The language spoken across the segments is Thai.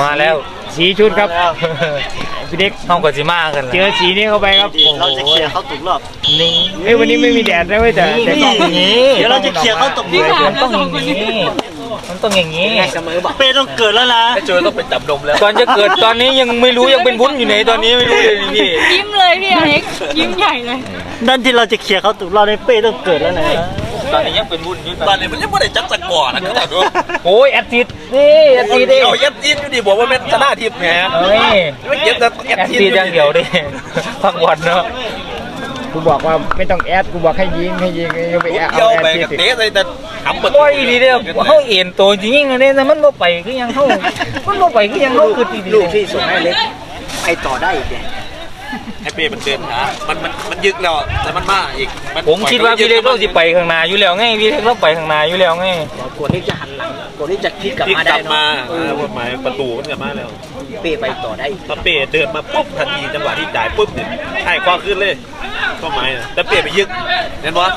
มาแล้วสีชุดครับพี่เด็กห้องกว่าสิมากันเจอสีนี้เข้าไปครับเราจะเคลียร์เขาตกรอบนี่เอ้ยวันนี้ไม่มีแดดนะเว้ยแต่แต่นี่กล้องอย่างนี้เดี๋ยวเราจะเคลียร์เขาตกรอบมันต้องอย่างนี้มันต้องอย่างนี้เป้ต้องเกิดแล้วนะเจอต้องเป็นจับนมแล้วก่อนจะเกิดตอนนี้ยังไม่รู้ยังเป็นวุ้นอยู่ไหนตอนนี้ไม่รู้เลยนี่พี่ยิ้มเลยพี่อเล็กยิ้มใหญ่เลยนั่นที่เราจะเคลียร์เขาตกรอบในเป้ต้องเกิดแล้วนะ ตอนนี้ยังเป็นวุ้นอยู่ตอนนี้มันยังไม่ได้จับสกอร์นะก็แต่ดูโอ้ยแอดซิดนี่แอดซิดดิเอายัดยินอยู่ดิบอกว่าเป็นชนะทิพย์ไงเฮ้ยไม่เก็บแต่แอดซิดอย่างเดียวดิพักวันเนาะกูบอกว่าไม่ต้องแอดกูบอกให้ยิงให้ยิงยังไปแอดเดียวเอาแอดไปที่กับติดเตะใส่แต่ทำเปิดโอ้ยดีเดียวเขาเอ็นตัวจริงๆเลยแต่มันบ่ไปคือยังเขามันบ่ไปคือยังเขาคือดีลูกที่ส่งให้เล็กไปต่อได้อีกเนี่ย ให้เป้มันเดินหามันมันมันยึกแล้วแต่มันมาอีกนผมคิดว่าพี่เล็กเราสิไปข้างหน้าอยู่แล้วไงพี่เล็กเราไปข้างหน้าอยู่แล้วไงกดที่จะหันหลังกดที่จะพลิกกลับพลิกมากได้ลับมาเนาะอ่าหมายประตูมันกลับมาแล้วเป้ไปต่อได้อีกตอนเป้เดินมาปุ๊บทันทีจังหวะที่จ่ายปุ๊บเนี่ยไอ้คว้าขึ้นเลย ก็หมายนะแต่เป้ไปยึกเห็นปะ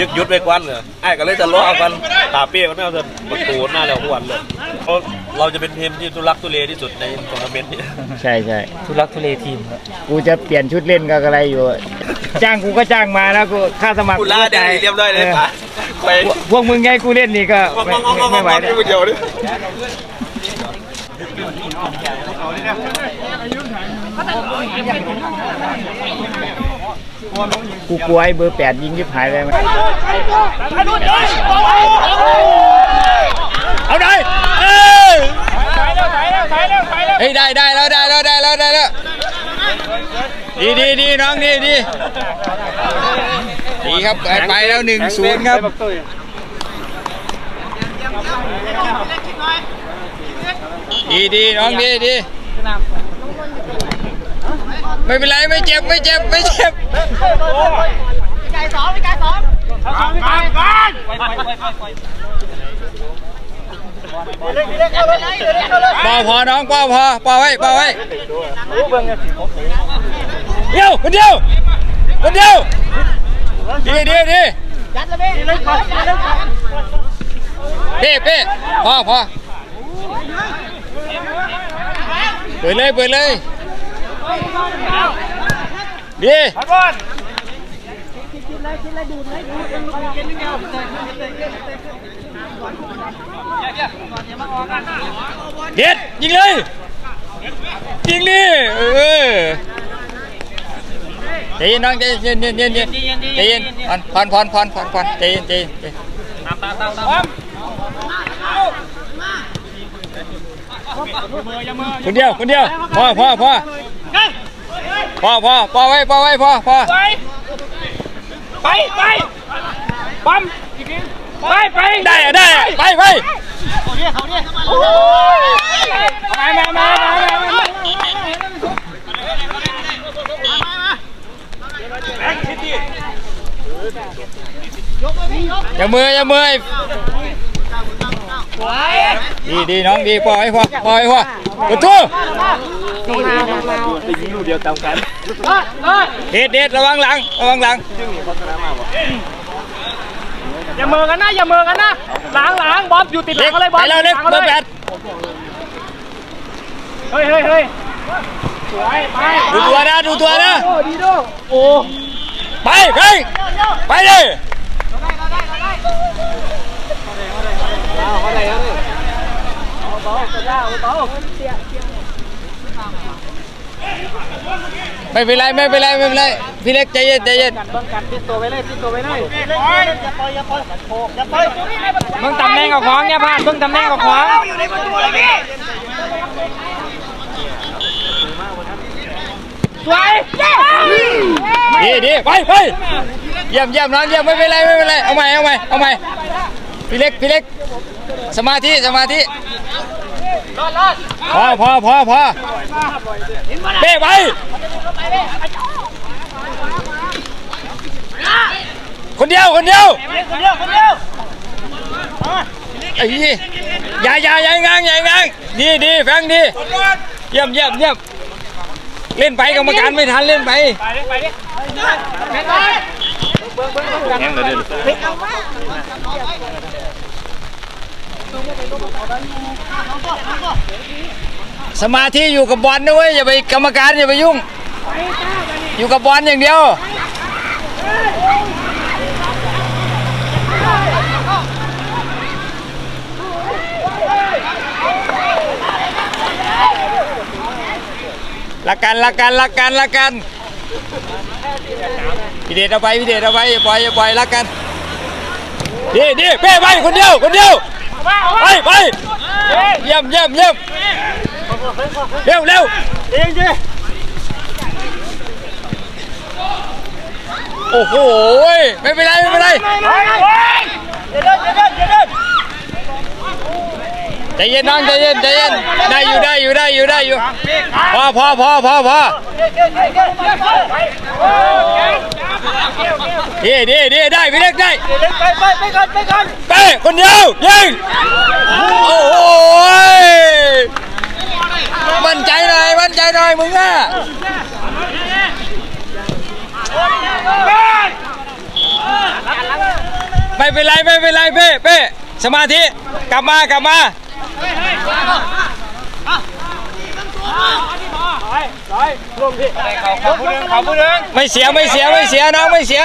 ยึกยุดไปกวันเลยไอ้ก็เลยจะล้อกันตาเป้ก็ไม่เอาแต่ประตูหน้าแล้วทุกวันเลยเพราะเราจะเป็นทีมที่ทุลักทุเลที่สุดในทัวร์นาเมนต์นี้ใช่ใช่ทุลักทุเลทีมครับกูจะเปลี่ยนชุดเล่นกับอะไรอยู่ จ้างกูก็จ้างมาแล้วกูค่าสมัครกูล่าได้เรียบร้อยเลยป่ะไปพวกพวกมึงไงกูเล่นนี่ก็มองไม่มองมองมไม่องไหวมองแล้วอยู่เดียวดิ กูกลัวไอ้เบอร์แปดยิงยิบหายเลยมันเอาได้เออเฮ้ยได้ได้แล้วได้แล้วได้แล้วได้แล้วดีดีดีน้องดีดีดีครับไปไปแล้วหนึ่งศูนย์ครับดีดีน้องดีดี ไม่เป็นไรไม่เจ็บไม่เจ็บไม่เจ็บปอพอน้องปอพอปอไว้ปอไว้เดียวคนเดียวคนเดียวดีดีดีเป้เป้พอพอเปิดเลยเปิดเลย ดีเด็ดยิงเลย ยิงดิเออใจเย็นน้องใจเย็นเย็นเย็นเย็นใจเย็นผ่อนผ่อนผ่อนผ่อนผ่อนใจเย็นใจเย็นใจเย็นคนเดียวคนเดียวพ่อพอพอ พอพอพอไว้พอไว้พอพอไปไปปั๊มไปไปได้อะได้อะไปไปมามามามามาอย่ามืออย่ามือดีดีน้องดีปล่อยพอปล่อยพอกด ทูเดียวตามกันเฮ็ดเด็ดระวังหลังระวังหลังอย่าเมือกันนะอย่าเมือกันนะหลังหลังบอลอยู่ติดหลัเล็งเขาเลยบไปอลแล้วเล็กหลังเบอเขาร์แปเลยดเฮ้ยเฮ้ยเฮ้ยสวยไปดูตัวนะดูตัวนะดีโดโอ้ไปไปไปเลยไม่เป็นไรไม่เป็นไรไม่เป็นไรพี่เล็กใจเย็นใจเย็นต้องกัดติดตัวไปเลยติดตัวไปเลยมึงตำแหน่งกับของเนี่ยพลาดมึงตำแหน่งกับของสวยดีดีไปไปเยี่ยมเยี่ยมน้องเยี่ยมไม่เป็นไรไม่เป็นไรเอาใหม่เอาใหม่เอาใหม่พี่เล็กพี่เล็กสมาธิสมาธิ พอพอพอพอเป้ไปคนเดียวคนเดียวคนเดียวคนเดียวไอ้ยี่อย่าอย่าอย่าง้างอย่าง้างดีดีแฟงดีเยี่ยมเยี่ยมเยี่ยมเล่นไปกรรมการไม่ทันเล่นไปไปดิไปดิไปไปเสมาธิอยู่กับบอลนะเว้ยอย่าไปกรรมการอย่าไปยุ่ง อยู่กับบอลอย่างเดียวละกันละกันละกันละกันพี่เดชเอาไปพี่เดชเอาไปอย่าปล่อยอย่าปล่อยละกันดีดีเป้ไปคนเดียวคนเดียว ไปไปเยี่ยมเยี่ยมเยี่ยมเร็วเร็วโอ้โหไม่เป็นไรไม่เป็นไรใจเย็นน้องใจเย็นใจเย็นได้อยู่ได้อยู่ได้อยู่ได้อยู่พอพอพอพอพอ ดีดีดีได้พี่เล็กได้ไปไปไปก่อนไปก่อนเป้คนเดียวยิงโอ้โหมั่นใจหน่อยมั่นใจหน่อยมึงอะไม่เป็นไรไม่เป็นไรเป้เป้สมาธิกลับมากลับมา เขาผู้หนึงเขาผู้หนึงไม่เสียไม่เสียไม่เสียน้องไม่เสีย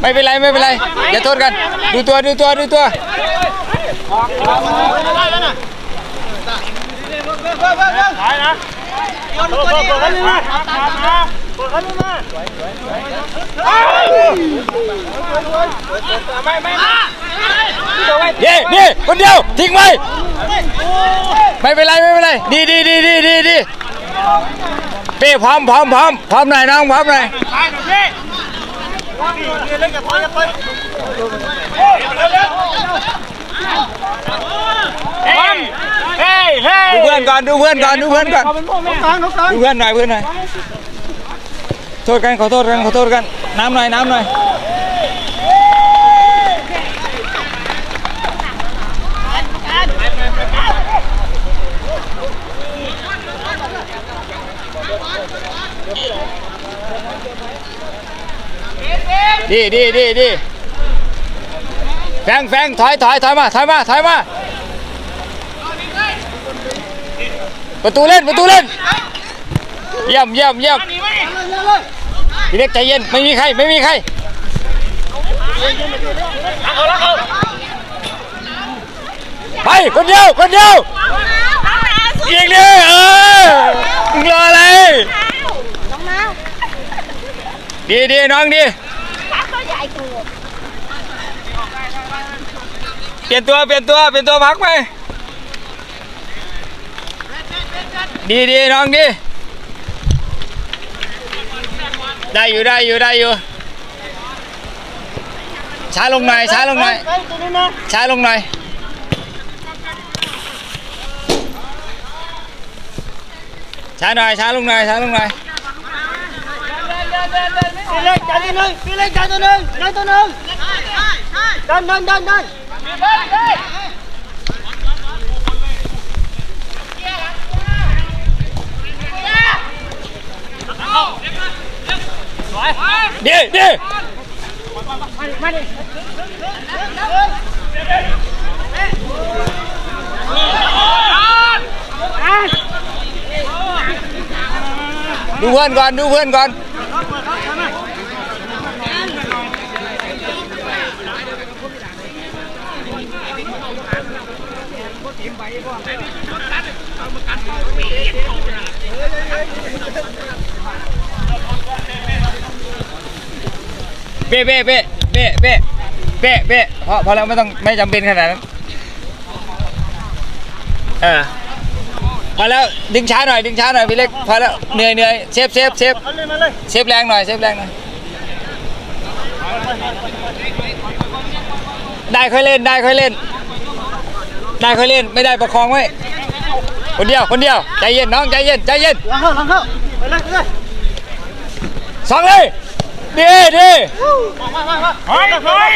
ไม่เป็นไรไม่เป็นไรอย่าโทษกัน ดูตัวดูตัวดูตัวเย่นี่คนเดียวทิ้งไว้ ไม่เป็นไรไม่เป็นไรดีดีดีดีดีดีเป้พร้อมพร้อมพร้อมพร้อมหน่อยน้องพร้อมหน่อยเฮ้ยเฮ้ยเฮ้ยดูเพื่อนก่อนดูเพื่อนก่อนดูเพื่อนก่อนเขาเป็นพวกแม่กลางเขากลางดูเพื่อนหน่อยเพื่อนหน่อยโทษกันขอโทษกันขอโทษกันน้ำหน่อยน้ำหน่อย ดีดีดีดีแฟงแฟงถอยถอยถอยมาถอยมาถอยมาประตูเล่นประตูเล่นเยี่ยมเยี่ยมเยี่ยมพี่เล็กใจเย็นไม่มีใครไม่มีใครไปคนเดียวคนเดียวอีกเลยเออมึงรออะไรดีดีน้องดีเปลี่ยนตัวเปลี่ยนตัวเปลี่ยนตัวพักไหมดีดีน้องดีได้อยู่ได้อยู่ได้อยู่ช้าลงหน่อยช้าลงหน่อยช้าลงหน่อยช้าหน่อยช้าลงหน่อยช้าลงหน่อยพี่เล็กจานตัวหนึ่งพี่เล็กจานตัวหนึ่งจานตัวหนึ่งดันดันดันดัน ดีดีดูเพื่อนก่อน ดูเพื่อนก่อน เป๊ะเป๊ะเป๊ะเป๊ะเป๊ะเป๊ะเป๊ะพอพอแล้วไม่ต้องไม่จำเป็นขนาดนั้นเออพอแล้วดึงช้าหน่อยดึงช้าหน่อยพี่เล็กพอแล้วเหนื่อยเหนื่อยเซฟเซฟเซฟเซฟแรงหน่อยเซฟแรงหน่อยได้ค่อยเล่นได้ค่อยเล่น ได้ค่อยเล่นไม่ได้ประคองไว้ คนเดียวคนเดียวใจเย็นน้องใจเย็นใจเย็นหลังเข้าหลังเข้าไปเลยไปเลยสองเลยดีดีเฮ้ยเฮ้ย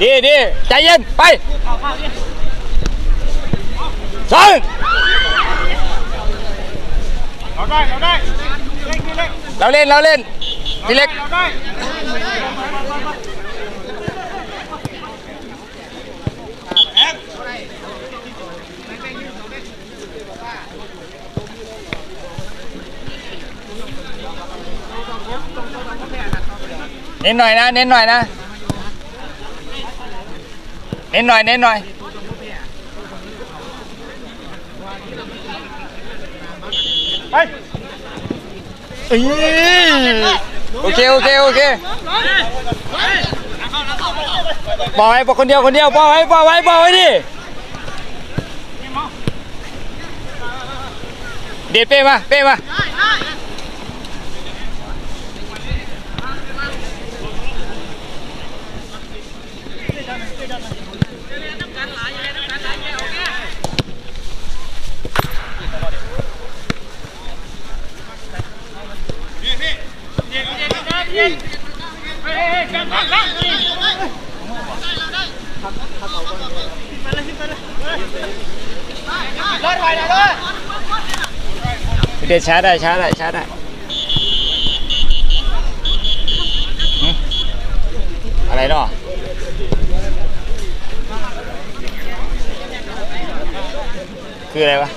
ดีดีใจเย็นไปสองเราได้เราได้เล็กพี่เล็กเราเล่นเราเล่นพี่เล็ก เราได้ เน้นหน่อยนะ เน้นหน่อยนะ เน้นหน่อย เน้นหน่อย ไปเอ้ยโอเค โอเค โอเคปล่อยไว้ปล่อยคนเดียว คนเดียวปล่อยไว้ปล่อยไว้ปล่อยไว้ดิเด็ดเป้มา เป้มา เด็ดช้าได้ช้าได้ช้าได้อะไรเนาะคืออะไรวะ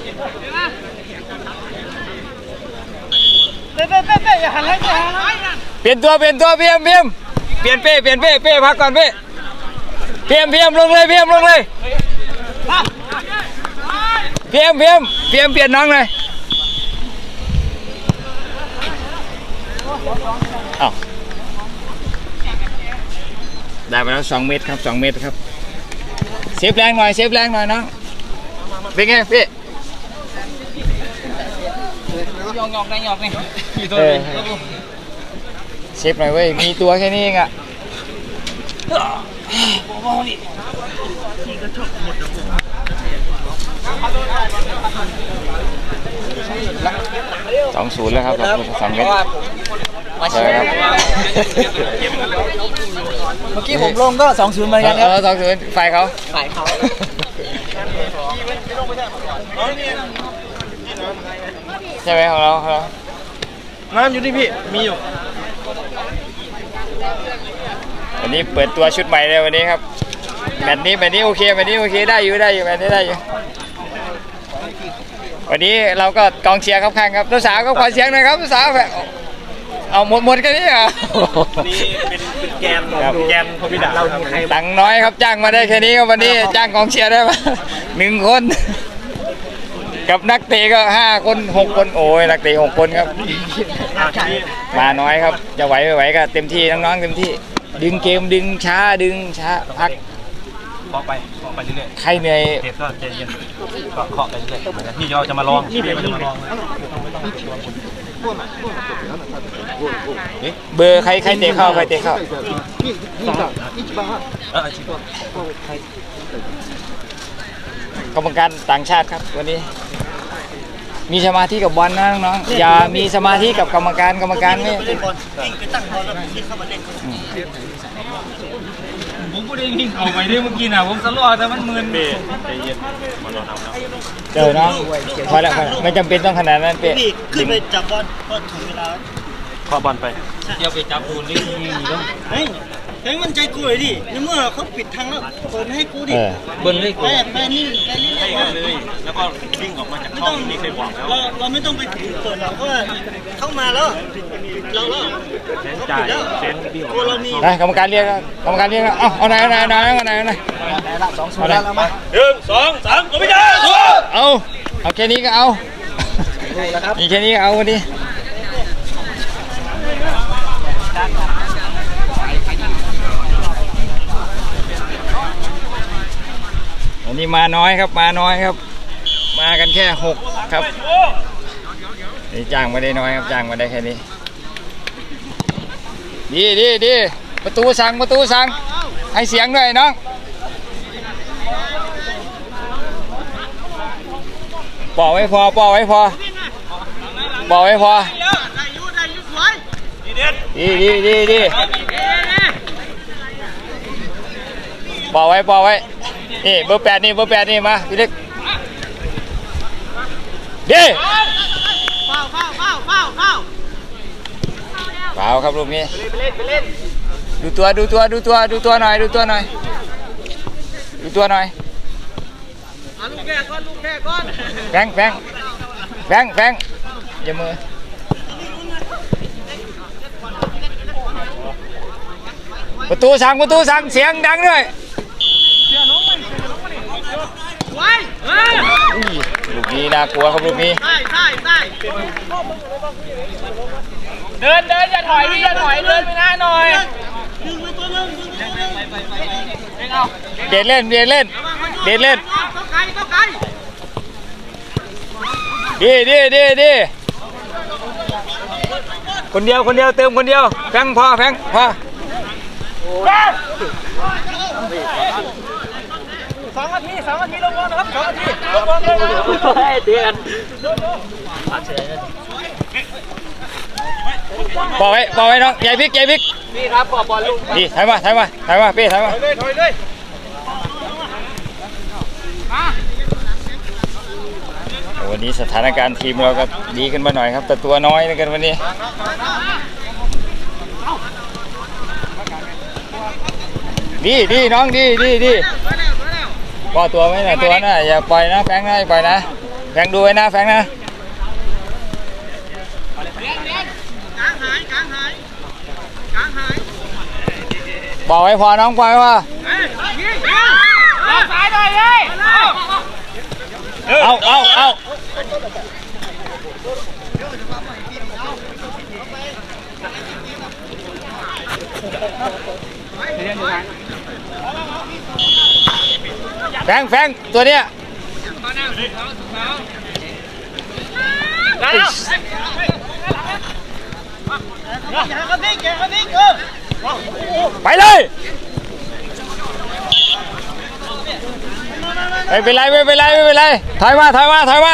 เป๊ะเป๊ะเป๊ะเป๊ะอย่าหันหลังอย่าหันหลัง เปลี่ยนตัวเปลี่ยนตัวเพียมเพียมเปลี่ยนเป้เปลี่ยนเป้เป้พักก่อนเป้เพียมเพียมลงเลยเพียมลงเลยเพียมเพียมเพียมเปลี่ยนน้องเลยเอ้าได้ไปแล้วสองเมตรครับสองเมตรครับเซฟแรงหน่อยเซฟแรงหน่อยน้องเป็นไงพี่ยองยองได้ยองนี่เออ เซฟหน่อยเว้ย มีตัวแค่นี้เองอะสองศูนย์แล้วครับสองเมตรใช่ครับเมื่อกี้ผมลงก็สองศูนย์เหมือนกันครับเออสองศูนย์ฝ่ายเขาฝ่ายเขาใช่ไหมของเราของเราน้ำอยู่นี่พี่ มีอยู่ วันนี้เปิดตัวชุดใหม่เลยวันนี้ครับแบบนี้แบบนี้โอเคแบบนี้โอเคได้อยู่ได้อยู่แบบนี้ได้อยู่ วันนี้เราก็กองเชียร์ครับข้างครับตัวสาวก็ขอเสียงหน่อยครับตัวสาวแบบเอาหมดหมดกันนี่เหรอนี่เป็นเป็นแกนครับแกนพระบิดาเรามีใครตังค์น้อยครับจ้างมาได้แค่นี้ครับวันนี้จ้างกองเชียร์ได้ปะหนึ่งคน กับนักเตะก็ห้าคนหกคนโอ้ยนักเตะหกคนครับ มาน้อยครับจะไหวไม่ไหวก็เต็มที่น้องๆเต็มที่ ดึงเกมดึงช้าดึงช้าพักเคาะไปเคาะไปเรื่อยใครเหนื่อยๆเด็กก็ใจเย็นเคาะเคาะไปเรื่อยๆเหมือนกันพี่เราจะมาลองพี่เราจะมาลองนะเบอร์ใครใครเตะเข้าใครเตะเข้าเออชิบกรรมการต่างชาติครับวันนี้ มีสมาธิกับบอลนะน้องๆอย่ามีสมาธิกับกรรมการกรรมการไม่ผมก็ได้วิ่งเข้าไปด้วยเมื่อกี้น่ะผมสลอแต่มันมึนเป้ใจเย็นมารอทำนะเจอน้องพอแล้วพอแล้วไม่จำเป็นต้องขนาดนั้นเป๊ะพี่ขึ้นไปจับบอลพอถึงเวลาเคาะบอลไปเดี๋ยวไปจับปูนนี่นี่นี่ต้อง เฮ้ยเฮ้ยมันใจกูเลยดิในเมื่อเขาปิดทางแล้วเปิดให้กูดิเออ เบิ้ลเลยกูไปไปนี่ไปนี่ให้เลกันยเลย แล้วก็วิ่งออกมาจากไม่ช่อต้องงนี่เคยบอกแล้วเราเราไม่ต้องไปเปิดหรอกเพราะว่าเข้ามาแล้วเราแล้วแสนจ่ายแสนวิ่งออกตัวมาเรามีนะกรรมการเรียกแล้วกรรมการเรียกแล้วเอาเอาไหนเอาไหนเอาไหนเอาไหนเอาไหนสองศูนย์แล้วเรามาหนึ่งสองสามกบิดาเอาเอาแค่นี้ก็เอามีแค่นี้ก็เอาวันนี้ วันนี้มาน้อยครับมาน้อยครับ มากันแค่หกครับนี่จ้างมาได้น้อยครับจ้างมาได้แค่นี้ดีดีดีประตูสั่งประตูสั่งให้เสียงด้วยน้องปอกไว้พอปอกไว้พอปอกไว้พอดีดีดีดีปอกไว้ปอกไว้ นี่เบอร์แปดนี่เบอร์แปดนี่มาพี่เล็กดีเฝ้าเฝ้าเฝ้าเฝ้าเฝ้าเฝ้าครับลูกนี้ดูตัวดูตัวดูตัวดูตัวหน่อยดูตัวหน่อยดูตัวหน่อยแฟงแฟงแฟงแฟงอย่ามือประตูสั่งประตูสั่งเสียงดังด้วย อุ้ยลูกนี้น่ากลัวครับลูกนี้เดินเดินอย่าถอยพี่อย่าถอยเดินไปหน้าหน่อยเบียดเล่นเบียดเล่นเบียดเล่นดีดีดีดีคนเดียวคนเดียวเติมคนเดียวแฟงพอแฟงพอ สองนาทีสองนาทีลงบอลนะครับสองนาทีลงบอลเลยเตือนบอกไว้บอกไว้น้องใหญ่พริกใหญ่พริกพี่ครับขอบอลลูกดีถอยมาถอยมาถอยมาพี่ถอยมาเลยถอยเลยวันนี้สถานการณ์ทีมเราก็ดีขึ้นมาหน่อยครับ แต่ตัวน้อยเหลือเกินวันนี้ดีดีน้องดีดีดี ปล่อยตัวไว้หน่อยตัวน่ะอย่าปล่อยนะแฟงนะอย่าปล่อยนะแฟงดูไว้นะแฟงนะบอกไว้พอน้องปล่อยไว้พอสายหน่อยเลยเอาเอาเอาแฟงแฟงตัวเนี้ยแล้วไปเลยไม่เป็นไรไม่เป็นไรไม่เป็นไรถอยมาถอยมาถอยมา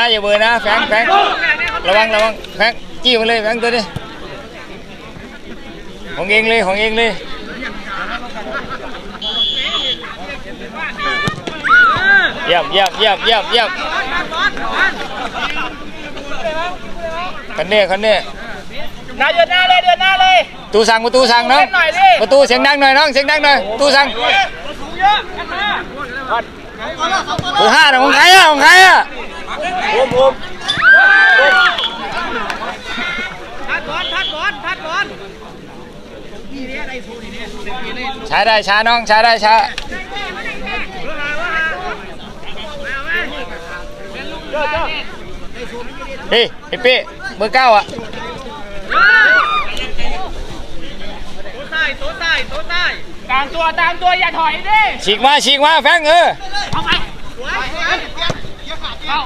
ะอย่ามือนะแฟงแฟงระวังระวังแฟงจี้มาเลยแฟงตัวนี้ของเองเลยของเองเลยเยี่ยมเยี่ยมเยี่ยมเยี่ยมเยี่ยมคันเน่คันเน่นายเดินหน้าเลยเดินหน้าเลยประตูสั่งประตูสั่งน้องเล่นหน่อยดิประตูเสียงดังหน่อยน้องเสียงดังหน่อยประตูสั่งเบอร์ห้าน่ะของใครอะของใครอะ ผมผมทัดบอลทัดบอลทัดบอล ใช้ได้ช้าน้องใช้ได้ช้าเฮ้ยไอ้เป้เบอร์เก้าอะตัวใต้ตัวใต้ตัวใต้ตามตัวตามตัวอย่าถอยดิฉีกมาฉีกมาแฟงเออ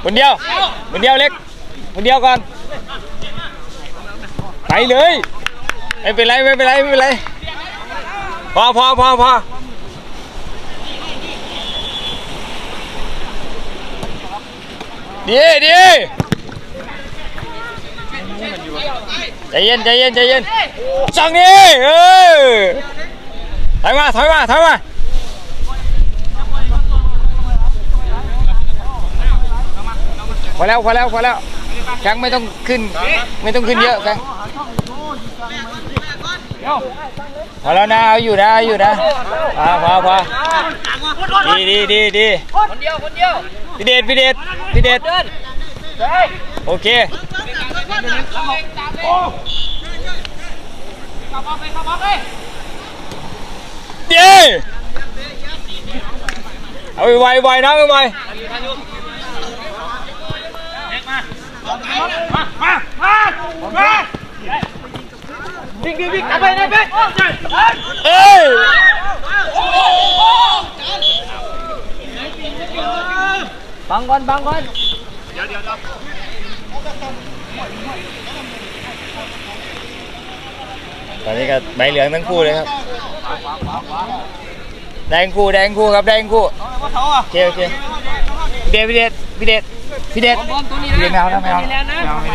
คนเดียวคนเดียวเล็กคนเดียวก่อนไปเลยไม่เป็นไรไม่เป็นไรไม่เป็นไร พอพอพอพอดีดีใจเย็นใจเย็นใจเย็นสั่งนี่เออถอยมาถอยมาถอยมาพอแล้วพอแล้วพอแล้วแฟงไม่ต้องขึ้น ไม่ต้องขึ้นเยอะแฟง พอแล้วนะเอาอยู่นะเอาอยู่นะพอพอพอดีดีดีดีคนเดียวคนเดียวพี่เดชพี่เดชพี่เดชโอเคเย้เอาไวไวๆนะไวๆวิ่ งวิ่งวิ่งกลับไปนะเบ๊เอ้ยบังก่อนบังก่อนเดี๋ยวเดี๋ยวครับตอนนี้ก็ใบเหลืองทั้งคู่เลยครับแดงคู่แดงคู่ครับแดงคู่โอเคโอเคพี่เดชพี่เดชพี่เดชพี่เดชพี่เดชแมวนะแมวแมวไม่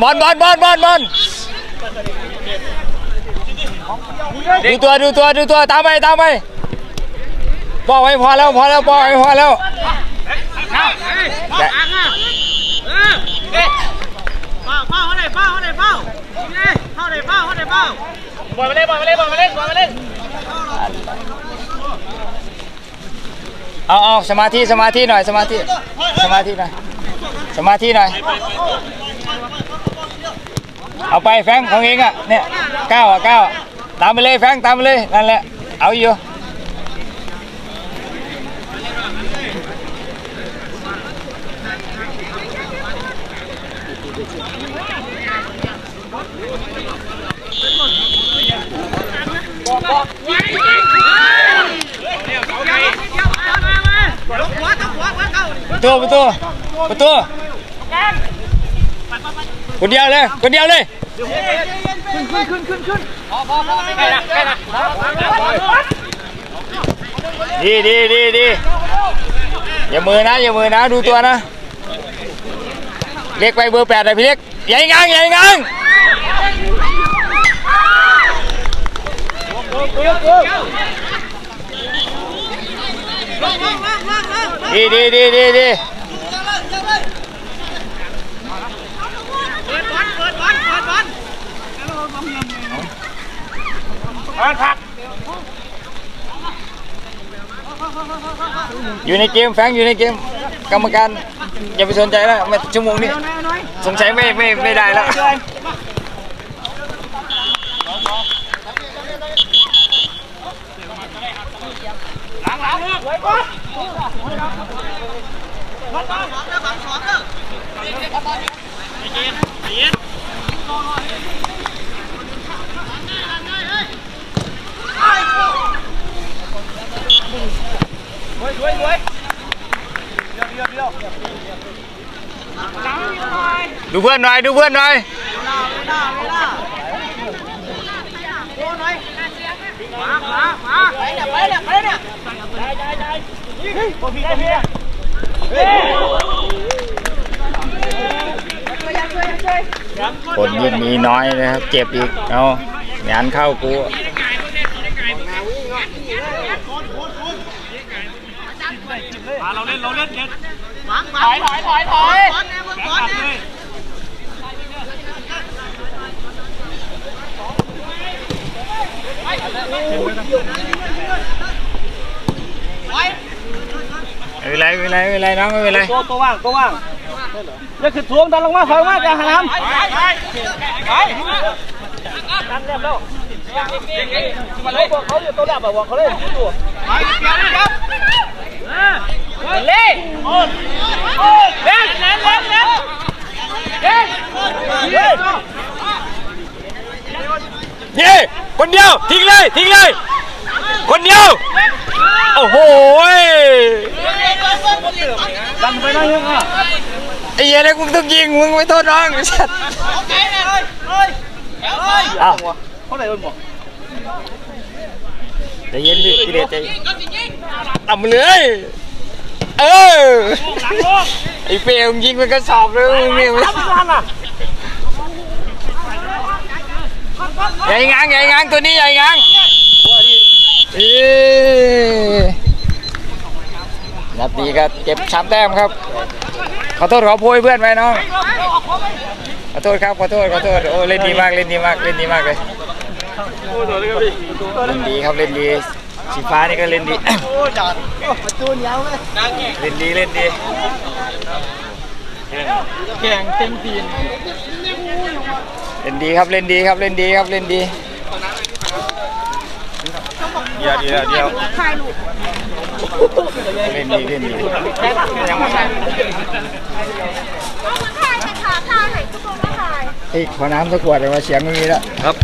บอลบอลบอลบอลบอลดูตัวดูตัวดูตัวตามไปตามไปบอกไว้พอแล้วพอแล้วบอกไว้พอแล้วเอาเอาสมาธิสมาธิหน่อยสมาธิสมาธิหน่อยสมาธิหน่อย เอาไปแฟงของเองอะเนี่ยเก้าอะเก้าตามไปเลยแฟงตามไปเลยนั่นแหละเอาอยู่ประตูประตูประตู คนเดียวเลย คนเดียวเลยดีดีดีดีอย่ามือนะ อย่ามือนะ ดูตัวนะเรียกไปเบอร์แปดเลยพี่เล็กใหญ่งังใหญ่งังดีดีดีดีดี อยู่ในเกมแฟงอยู่ในเกม กรรมการ อย่าไปสนใจแล้วไม่ชั่วโมงนี้สงสัยไม่ไม่ไม่ได้แล้ว ดูเพื่อนหน่อยดูเพื่อนหน่อยคนยิงมีน้อยนะครับ เจ็บอีก เอางานเข้ากู ไม่เป็นไรไม่เป็นไรไม่เป็นไรน้องไม่เป็นไรตัวตัวว่างตัวว่างจะขึ้นทวงดันลงมาถอยมาจะหามไปไปไปดันเรียบแล้วมาเลยบอกเขาอยู่ตัวแรกบอกเขาเลยตัวไปเดี๋ยวเดี๋ยว เล่โอนโอนเล่นเล่นเล่นเล่นเล่นเล่คนเดียวทิ้งเลยทิ้งเลย คนเดียว โอ้โหดันไปได้ยังอะไอ้เหี้ยนี่กูต้องยิงมึงไม่โทษน้องไอ้สัตว์อ้าวเท่าไหร่เป็นบอกใจเย็นพี่พี่เดชใจเย็นต่ำเลย เออไอเปรมยิงมันกระสอบเลยมึงเนี่ยใหญ่งางใหญ่งางตัวนี้ใหญ่งางเอ้ยนัดนี้ก็เก็บสามแต้มครับ ขอโทษขอโพยเพื่อนไปน้องขอโทษครับขอโทษขอโทษโอ้เล่นดีมากเล่นดีมากเล่นดีมากเลยเล่นดีครับเล่นดี สีฟ้านี่ก็เล่นดี ประตูเลยเล่นดีเล่นดีแข่งเต็มทีมเล่นดีครับเล่นดีครับเล่นดีครับเล่นดีเดี๋ยวเดี๋ยวเดี๋ยวเล่นดีเล่นดีถ่ายถ่ายถ่ายถ่ายทุกคนก็ถ่ายเฮ้ยขอน้ำสักขวดเลยว่าเสียงไม่มีแล้วครับ